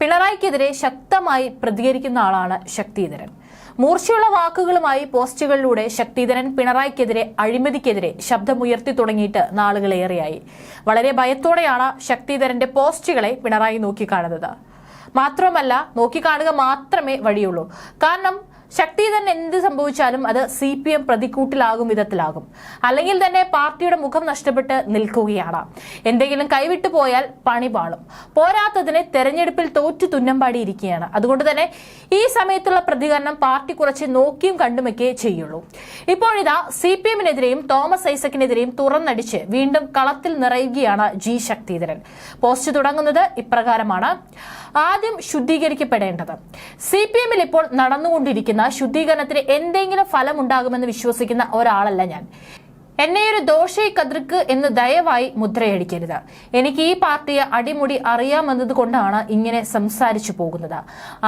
പിണറായിക്കെതിരെ ശക്തമായി പ്രതികരിക്കുന്ന ആളാണ് ശക്തിധരൻ. മൂർച്ചയുള്ള വാക്കുകളുമായി പോസ്റ്റുകളിലൂടെ ശക്തിധരൻ പിണറായിക്കെതിരെ അഴിമതിക്കെതിരെ ശബ്ദമുയർത്തി തുടങ്ങിയിട്ട് നാളുകളേറെയായി. വളരെ ഭയത്തോടെയാണ് ശക്തിധരന്റെ പോസ്റ്റുകളെ പിണറായി നോക്കിക്കാണുന്നത്. മാത്രമല്ല നോക്കിക്കാണുക മാത്രമേ വഴിയുള്ളൂ. കാരണം ശക്തിധരൻ എന്ത് സംഭവിച്ചാലും അത് സി പി എം പ്രതിക്കൂട്ടിലാകും വിധത്തിലാകും. അല്ലെങ്കിൽ തന്നെ പാർട്ടിയുടെ മുഖം നഷ്ടപ്പെട്ട് നിൽക്കുകയാണ്. എന്തെങ്കിലും കൈവിട്ടു പോയാൽ പണി പാളും. പോരാത്തതിന് തെരഞ്ഞെടുപ്പിൽ തോറ്റു തുന്നമ്പാടിയിരിക്കുകയാണ് അതുകൊണ്ട് തന്നെ ഈ സമയത്തുള്ള പ്രതികരണം പാർട്ടി കുറച്ച് നോക്കിയും കണ്ടുമൊക്കെ ചെയ്യുള്ളൂ. ഇപ്പോഴിതാ സി പി എമ്മിനെതിരെയും തോമസ് ഐസക്കിനെതിരെയും തുറന്നടിച്ച് വീണ്ടും കളത്തിൽ നിറയുകയാണ് ജി ശക്തിധരൻ. പോസ്റ്റ് തുടങ്ങുന്നത് ഇപ്രകാരമാണ്. ആദ്യം ശുദ്ധീകരിക്കപ്പെടേണ്ടത്. സി പി എമ്മിൽ ഇപ്പോൾ നടന്നുകൊണ്ടിരിക്കുന്ന ശുദ്ധീകരണത്തിന് എന്തെങ്കിലും ഫലമുണ്ടാകുമെന്ന് വിശ്വസിക്കുന്ന ഒരാളല്ല ഞാൻ. എന്നെ ഒരു ദോഷൈ കതിർക്ക് എന്ന് ദയവായി മുദ്രയടിക്കരുത്. എനിക്ക് ഈ പാർട്ടിയെ അടിമുടി അറിയാമെന്നത് കൊണ്ടാണ് ഇങ്ങനെ സംസാരിച്ചു പോകുന്നത്.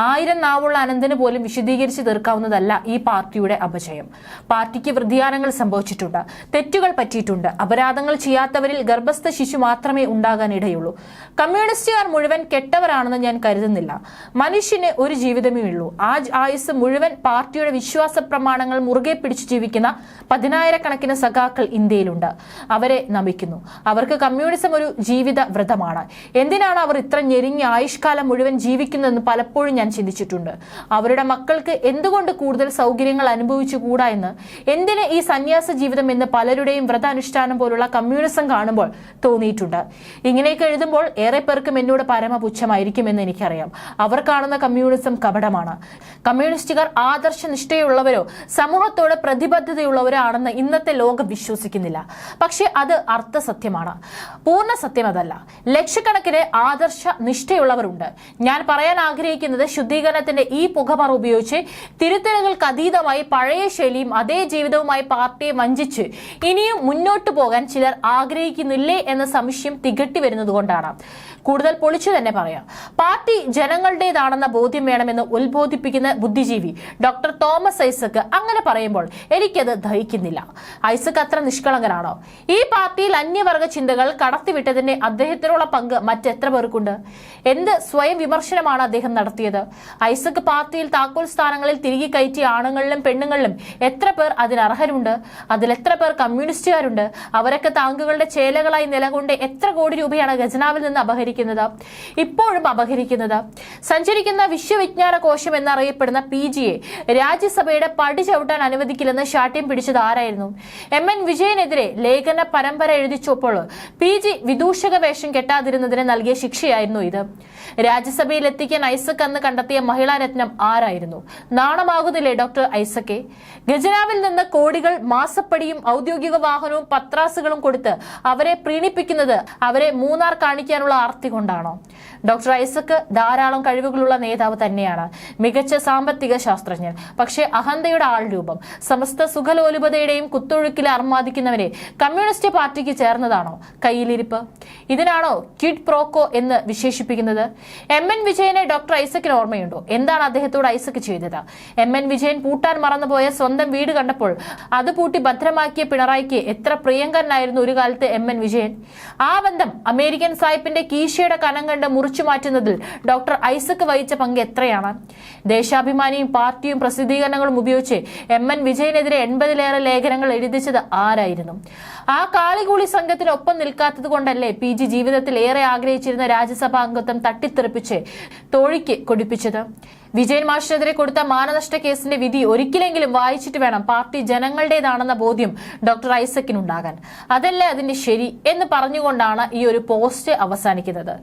ആയിരം നാവുള്ള അനന്തന് പോലും വിശദീകരിച്ച് തീർക്കാവുന്നതല്ല ഈ പാർട്ടിയുടെ അപജയം. പാർട്ടിക്ക് വൃദ്ധിയാനങ്ങൾ സംഭവിച്ചിട്ടുണ്ട്. തെറ്റുകൾ പറ്റിയിട്ടുണ്ട്. അപരാധങ്ങൾ ചെയ്യാത്തവരിൽ ഗർഭസ്ഥ ശിശു മാത്രമേ ഉണ്ടാകാൻ ഇടയുള്ളൂ കമ്മ്യൂണിസ്റ്റുകാർ മുഴുവൻ കെട്ടവരാണെന്ന് ഞാൻ കരുതുന്നില്ല. മനുഷ്യന് ഒരു ജീവിതമേ ഉള്ളൂ. ആ ആയുസ് മുഴുവൻ പാർട്ടിയുടെ വിശ്വാസ പ്രമാണങ്ങൾ മുറുകെ പിടിച്ചു ജീവിക്കുന്ന പതിനായിരക്കണക്കിന് സഖാക്കൾ ഇന്ത്യയിലുണ്ട്. അവരെ നമിക്കുന്നു. അവർക്ക് കമ്മ്യൂണിസം ഒരു ജീവിത വ്രതമാണ് എന്തിനാണ് അവർ ഇത്ര ഞെരിഞ്ഞ ആയുഷ്കാലം മുഴുവൻ ജീവിക്കുന്നതെന്ന് പലപ്പോഴും ഞാൻ ചിന്തിച്ചിട്ടുണ്ട്. അവരുടെ മക്കൾക്ക് എന്തുകൊണ്ട് കൂടുതൽ സൗകര്യങ്ങൾ അനുഭവിച്ചുകൂടാ എന്ന്? എന്തിന് ഈ സന്യാസ ജീവിതം എന്ന് പലരുടെയും വ്രതാനുഷ്ഠാനം പോലുള്ള കമ്മ്യൂണിസം കാണുമ്പോൾ തോന്നിയിട്ടുണ്ട്? ഇങ്ങനെയൊക്കെ എഴുതുമ്പോൾ ഏറെ പേർക്കും എന്നോട് പരമപുച്ഛമായിരിക്കുമെന്ന് എനിക്കറിയാം. അവർ കാണുന്ന കമ്മ്യൂണിസം കപടമാണ്. കമ്മ്യൂണിസ്റ്റുകാർ ആദർശനിഷ്ഠയുള്ളവരോ സമൂഹത്തോട് പ്രതിബദ്ധതയുള്ളവരോ ആണെന്ന് ഇന്നത്തെ ലോകം വിശ്വസിക്കുന്നില്ല. പക്ഷെ അത് അർത്ഥസത്യമാണ്. പൂർണ സത്യം അതല്ല. ലക്ഷക്കണക്കിന് ആദർശ നിഷ്ഠയുള്ളവരുണ്ട്. ഞാൻ പറയാൻ ആഗ്രഹിക്കുന്നത് ശുദ്ധീകരണത്തിന്റെ ഈ പുകമറ ഉപയോഗിച്ച് തിരുത്തലുകൾക്ക് അതീതമായി പഴയ ശൈലിയും അതേ ജീവിതവുമായി പാർട്ടിയെ വഞ്ചിച്ച് ഇനിയും മുന്നോട്ടു പോകാൻ ചിലർ ആഗ്രഹിക്കുന്നില്ലേ എന്ന സംശയം തികട്ടി വരുന്നതുകൊണ്ടാണ് കൂടുതൽ പൊളിച്ചു തന്നെ പറയാം. പാർട്ടി ജനങ്ങളുടേതാണെന്ന ബോധ്യം വേണമെന്ന് ഉത്ബോധിപ്പിക്കുന്ന ബുദ്ധിജീവി ഡോക്ടർ തോമസ് ഐസക് അങ്ങനെ പറയുമ്പോൾ എനിക്കത് ദഹിക്കുന്നില്ല. ഐസക് അത്ര നിഷ്കളങ്കനാണോ? ഈ പാർട്ടിയിൽ അന്യവർഗ ചിന്തകൾ കടത്തിവിട്ടതിന്റെ അദ്ദേഹത്തിനുള്ള പങ്ക് മറ്റെത്ര പേർക്കുണ്ട്? എന്ത് സ്വയം വിമർശനമാണ് അദ്ദേഹം നടത്തിയത്? ഐസക് പാർട്ടിയിൽ താക്കോൽ സ്ഥാനങ്ങളിൽ തിരികെ കയറ്റിയ ആണുങ്ങളിലും പെണ്ണുങ്ങളിലും എത്ര പേർ അതിനർഹരുണ്ട് അതിൽ എത്ര പേർ കമ്മ്യൂണിസ്റ്റുകാരുണ്ട്? അവരൊക്കെ താങ്കുകളുടെ ചേലകളായി നിലകൊണ്ട് എത്ര കോടി രൂപയാണ് ഖജനാവിൽ നിന്ന് അപഹരിക്കുന്നത്? ഇപ്പോഴും അപഹരിക്കുന്നത്? സഞ്ചരിക്കുന്ന വിശ്വവിജ്ഞാന കോശം എന്നറിയപ്പെടുന്ന പി ജിയെ രാജ്യസഭയുടെ പടി ചവിട്ടാൻ അനുവദിക്കില്ലെന്ന് ശാഠ്യം പിടിച്ചത് ആരായിരുന്നു? എം എൻ വിജയനെതിരെ ലേഖന പരമ്പര എഴുതിച്ചപ്പോൾ പി ജി വിദൂഷക വേഷം കെട്ടാതിരുന്നതിന് നൽകിയ ശിക്ഷയായിരുന്നു ഇത്. രാജ്യസഭയിൽ എത്തിക്കാൻ ഐസക് അന്ന് കണ്ടെത്തിയ മഹിളാ രത്നം ആരായിരുന്നു? നാണമാകുന്നില്ലേ ഡോക്ടർ ഐസക്കെ ഗജനാവിൽ നിന്ന് കോടികൾ മാസപ്പടിയും ഔദ്യോഗിക വാഹനവും പത്രാസുകളും കൊടുത്ത് അവരെ പ്രീണിപ്പിക്കുന്നത് അവരെ മൂന്നാർ കാണിക്കാനുള്ള ആർത്തി കൊണ്ടാണോ? ഡോക്ടർ ഐസക് ധാരാളം കഴിവുകളുള്ള നേതാവ് തന്നെയാണ്. മികച്ച സാമ്പത്തിക ശാസ്ത്രജ്ഞൻ. പക്ഷേ അഹന്തയുടെ ആൾ രൂപം സമസ്ത സുഖലോലുപതയുടെയും കുത്തൊഴുക്കിൽ അർമാദിക്കുന്നവരെ കമ്മ്യൂണിസ്റ്റ് പാർട്ടിക്ക് ചേർന്നതാണോ കയ്യിലിരിപ്പ്? ഇതിനാണോ കിഡ് പ്രോക്കോ എന്ന് വിശേഷിപ്പിക്കുന്നത്? എം എൻ വിജയനെ ഡോക്ടർ ഐസക്കിന് ഓർമ്മയുണ്ടോ? എന്താണ് അദ്ദേഹത്തോട് ഐസക് ചെയ്തത്? എം എൻ വിജയൻ പൂട്ടാൻ മറന്നുപോയ സ്വന്തം വീട് കണ്ടപ്പോൾ അത് പൂട്ടി ഭദ്രമാക്കിയ പിണറായിക്ക് എത്ര പ്രിയങ്കരനായിരുന്നു ഒരു കാലത്ത് എം എൻ വിജയൻ? ആ ബന്ധം അമേരിക്കൻ സായിപ്പിന്റെ കീശയുടെ കനം കണ്ട് മുറിച്ചു മാറ്റുന്നതിൽ ഡോക്ടർ ഐസക് വഹിച്ച പങ്ക് എത്രയാണ്? ദേശാഭിമാനിയും പാർട്ടിയും പ്രസിദ്ധീകരണങ്ങളും ഉപയോഗിച്ച് എം എൻ വിജയനെതിരെ എൺപതിലേറെ ലേഖനങ്ങൾ എഴുതിച്ചത് ആരായിരുന്നു? ആ കാളികൂളി സംഘത്തിനൊപ്പം നിൽക്കാത്തത് കൊണ്ടല്ലേ പി ജി ജീവിതത്തിൽ ഏറെ ആഗ്രഹിച്ചിരുന്ന രാജ്യസഭാ അംഗത്വം തട്ടിത്തെറിപ്പിച്ച് തോഴിക്ക് കൊടിപ്പിച്ചത്? വിജയൻ മാഷിനെതിരെ കൊടുത്ത മാനനഷ്ട കേസിന്റെ വിധി ഒരിക്കലെങ്കിലും വായിച്ചിട്ട് വേണം പാർട്ടി ജനങ്ങളുടേതാണെന്ന ബോധ്യം ഡോക്ടർ ഐസക്കിനുണ്ടാകാൻ. അതല്ലേ അതിന്റെ ശരി എന്ന് പറഞ്ഞുകൊണ്ടാണ് ഈ ഒരു പോസ്റ്റ് അവസാനിക്കുന്നത്.